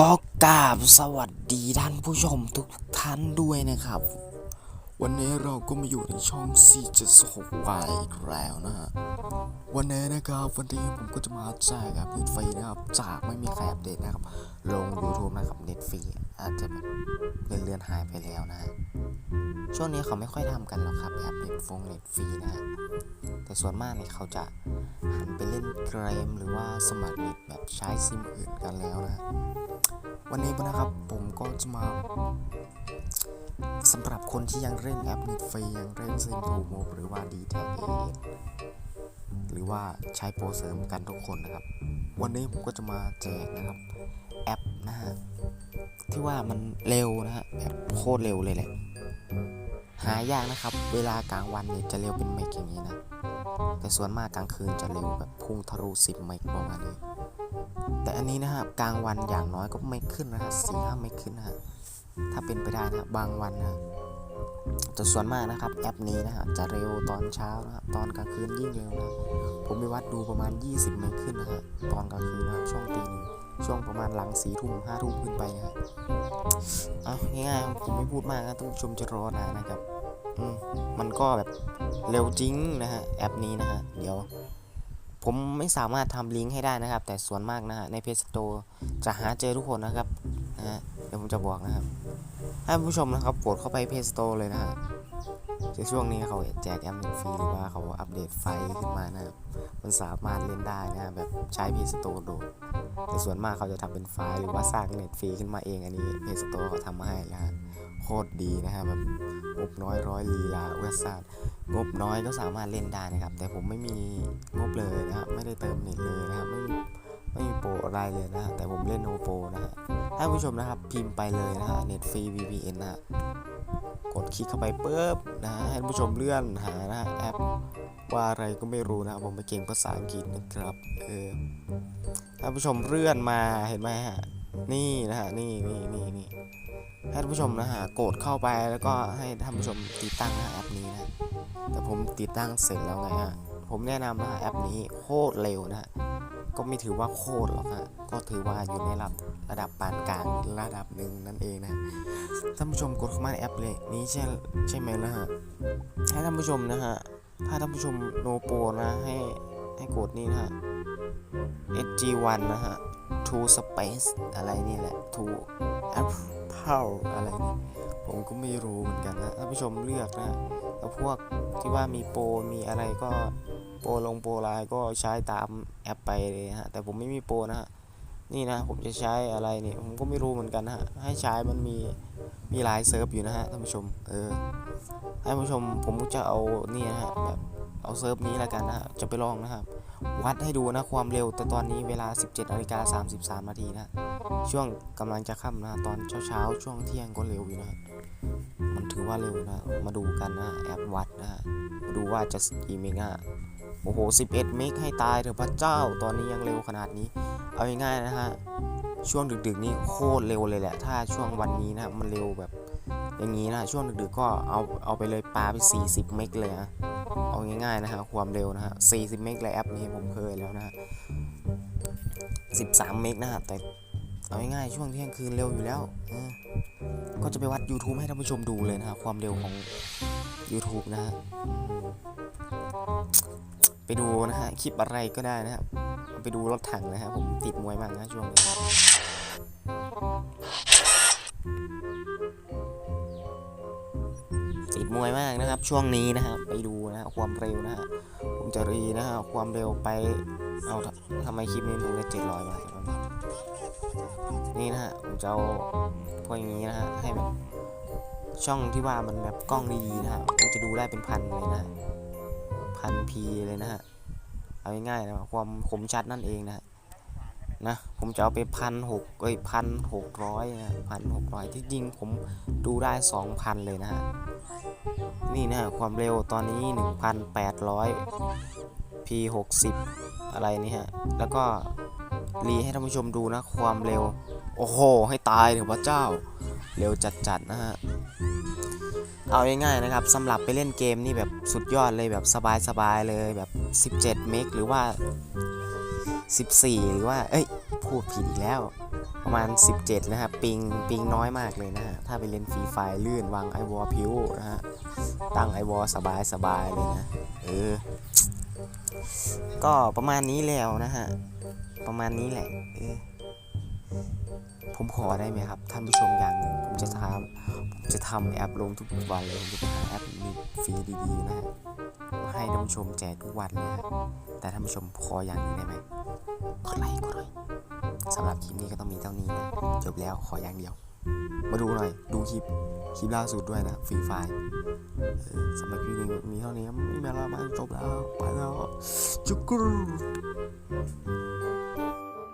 ก็กราบสวัสดีท่านผู้ชมทุกท่านด้วยนะครับ วันนี้เราก็มาอยู่ในช่อง 476Y อีกแล้วนะฮะ วันนี้นะครับวันนี้ผมก็จะมาแจกแบบเน็ตฟรีนะครับ จากไม่มีใครอัปเดตนะครับ ลง YouTube นะครับเน็ตฟรีอาจจะเลื่อนเลือนๆหายไปแล้วนะฮะช่วงนี้เขาไม่ค่อยทำกันหรอกครับแบบเน็ตฟงเน็ตฟรีนะฮะแต่ส่วนมากเนี่ยเขาจะหันไปเล่นเกมหรือว่าสมัครเน็ตแบบใช้ซิมอื่นกันแล้วนะ วันนี้นะครับผมก็จะมาสำหรับคนที่ยังเล่นแอป Net ฟรียังเล่นซิมทูโมหรือว่า d t แท a หรือว่าใช้โปรเสริมกันทุกคนนะครับ วันนี้ผมก็จะมาแจกนะครับแอปนะฮะที่ว่ามันเร็วนะฮะแบบโคตรเร็วเลยแหละหายากนะครับ เวลากลางวันเนี่ยจะเร็วเป็นเมกอย่างนี้นะ แต่ส่วนมากกลางคืนจะเร็วแบบพุ่งทะลุ10เมกประมาณนี้ แต่อันนี้นะครับกลางวันอย่างน้อยก็ไม่ขึ้นนะฮะสี่ห้าไม่ขึ้นนะฮะถ้าเป็นไปได้นะบางวันนะแต่ส่วนมากนะครับแอปนี้นะฮะจะเร็วตอนเช้านะครับตอนกลางคืนยิ่งเร็วนะผมไปวัดดูประมาณ 20 ไม่ขึ้นนะฮะตอนกลางคืนนะช่วงตีหนึ่งช่วงประมาณหลังสี่ทุ่มห้าทุ่มขึ้นไปนะฮะเอาง่ายๆผมไม่พูดมากนะต้องชมจะรอนานะครับมมันก็แบบเร็วจริงนะฮะแอปนี้นะฮะเดี๋ยว ผมไม่สามารถทำลิงก์ให้ได้นะครับ แต่ส่วนมากนะฮะในเพจสโตจะหาเจอทุกคนนะครับนะฮะเดี๋ยวผมจะบอกนะครับให้ผู้ชมนะครับกดเข้าไปเพจสโตเลยนะฮะในช่วงนี้เขาแจกแอมฟรีหรือว่าเขาอัปเดตไฟล์ขึ้นมานะครับมันสามารถเล่นได้นะแบบใช้เพจสโตโดดแต่ส่วนมากเขาจะทำเป็นไฟล์หรือว่าสร้างเน็ตฟรีขึ้นมาเองอันนี้เพจสโตเขาทำมาให้นะฮะโค ตรดีนะฮะแบบงบน้อยร้อยลีลาเวบไซต์งบน้อยก็สามารถเล่นได้นะครับ แต่ผมไม่มีงบเลยนะครับ ไม่ได้เติมเน็ตเลยนะครับ ไม่มีไม่มีโปรอะไรเลยนะแต่ผมเล่นโนโปรนะฮะท่านผู้ชมนะครับพิมพ์ไปเลยนะฮะเน็ตฟรี VPN นะฮะกดคลิกเข้าไปปุ๊บนะฮะให้ท่านผู้ชมเลื่อนหานะฮะแอปว่าอะไรก็ไม่รู้นะครับผมไปเก่งภาษาอังกฤษนะครับเออท่านผู้ชมเลื่อนมาเห็นไหมฮะนี่นะฮะนี่นี่นี่นี่ ให้ท่านผู้ชมนะฮะกดเข้าไปแล้วก็ให้ท่านผู้ชมติดตั้งนะแอปนี้นะแต่ผมติดตั้งเสร็จแล้วไงฮะผมแนะนำนะแอปนี้โคตรเร็วนะฮะก็ไม่ถือว่าโคตรหรอกฮะก็ถือว่าอยู่ในระดับระดับปานกลางระดับหนึ่งนั่นเองนะท่านผู้ชมกดเข้ามาในแอปเลยนี้ใช่ใช่ไหมนะฮะให้ท่านผู้ชมนะฮะถ้าท่านผู้ชมโนโปรนะให้ให้กดนี่นะฮะ SG1 นะฮะ True Space อะไรนี่แหละ True Apple อะไรนี่ผมก็ไม่รู้เหมือนกันนะท่านผู้ชมเลือกนะฮะแล้วพวกที่ว่ามีโปรมีอะไรก็โปรลงโปรไลน์ก็ใช้ตามแอปไปเลยฮะแต่ผมไม่มีโปรนะฮะนี่นะผมจะใช้อะไรเนี่ยผมก็ไม่รู้เหมือนกันนะฮะให้ใช้มันมีมีหลายเซิร์ฟอยู่นะฮะท่านผู้ชมเออให้ผู้ชมผมจะเอานี่นะฮะแบบเอาเซิร์ฟนี้แล้วกันนะฮะจะไปลองนะครับ วัดให้ดูนะความเร็ว แต่ตอนนี้เวลา 17นาฬิกา33นาทีนะ ช่วงกำลังจะค่ำนะ ตอนเช้าๆ ช่วงเที่ยงก็เร็วอยู่นะ มันถือว่าเร็วนะ มาดูกันนะ แอปวัดนะมาดูว่าจะกี่เมกะโอ้โห 11 เมกให้ตายเถอะพระเจ้า ตอนนี้ยังเร็วขนาดนี้ เอาง่ายๆนะฮะ ช่วงดึกๆ นี่โคตรเร็วเลยแหละ ถ้าช่วงวันนี้นะ มันเร็วแบบ อย่างนี้นะช่วงดึกๆก็เอาเอาไปเลยปาไป 40 เมกเลยนะเอาง่ายๆนะฮะความเร็วนะฮะ 40 เมกเลยแอปนี้ผมเคยแล้วนะฮะ 13 เมกนะฮะแต่เอาง่ายๆช่วงเที่ยงคืนเร็วอยู่แล้วก็จะไปวัด YouTube ให้ท่านผู้ชมดูเลยนะฮะความเร็วของ YouTube นะฮะไปดูนะฮะคลิปอะไรก็ได้นะครับไปดูรถถังนะฮะผมติดมวยมากนะช่วงนี้ วยมากนะครับ ช่วงนี้นะฮะไปดูนะฮะความเร็วนะฮะผมจะรีนะฮะความเร็วไปเอาทำไมคลิปนี้ดูได้เจ็ดร้อยบาทนี่นะฮะผมจะเอาพวกอย่างนี้นะฮะให้แบบช่องที่ว่ามันแบบกล้องดีๆนะฮะมันจะดูได้เป็นพันเลยนะพันพีเลยนะฮะเอาง่ายๆนะความคมชัดนั่นเองนะฮะ นะผมจะเอาไปพันหกเอ้ยพันหกร้อยนะพันหกร้อยที่จริงผมดูได้สองพันเลยนะฮะนี่นะฮะความเร็วตอนนี้หนึ่งพันแปดร้อยพีหกสิบอะไรนี่ฮะ แล้วก็รีให้ท่านผู้ชมดูนะ ความเร็ว โอ้โห ให้ตายเถอะพระเจ้า เร็วจัดๆนะฮะ เอาง่ายๆนะครับสำหรับไปเล่นเกมนี่แบบสุดยอดเลยแบบสบายๆเลยแบบ 17 เมกหรือว่า 14 หรือว่า เอ้ย พูดผิดอีกแล้ว ประมาณ 17 นะครับ ปิง ปิงน้อยมากเลยนะฮะ ถ้าไปเล่นฟรีไฟลื่นวางไอวอลพิวนะฮะ ตั้งไอวอลสบายสบายเลยนะ เออ ก็ประมาณนี้แล้วนะฮะ ประมาณนี้แหละ เออ ผมขอได้ไหมครับ ท่านผู้ชมอย่างหนึ่งผมจะทำผมจะทำแอปลงทุกวันเลย ผมจะหาแอปมีฟรีดีๆนะฮะให้ท่านผู้ชมแจกทุกวันเลยฮะแต่ท่านผู้ชมขออย่างหนึ่งได้ไหม กดไลค์กดหน่อยสำหรับคลิปนี้ก็ต้องมีเท่านี้นะจบแล้วขออย่างเดียว มาดูหน่อย ดูคลิป คลิปล่าสุดด้วยนะฟรีไฟสำหรับคลิปนี้มีเท่านี้ไม่มีอะไรมากจบแล้วไปแล้วจุกรู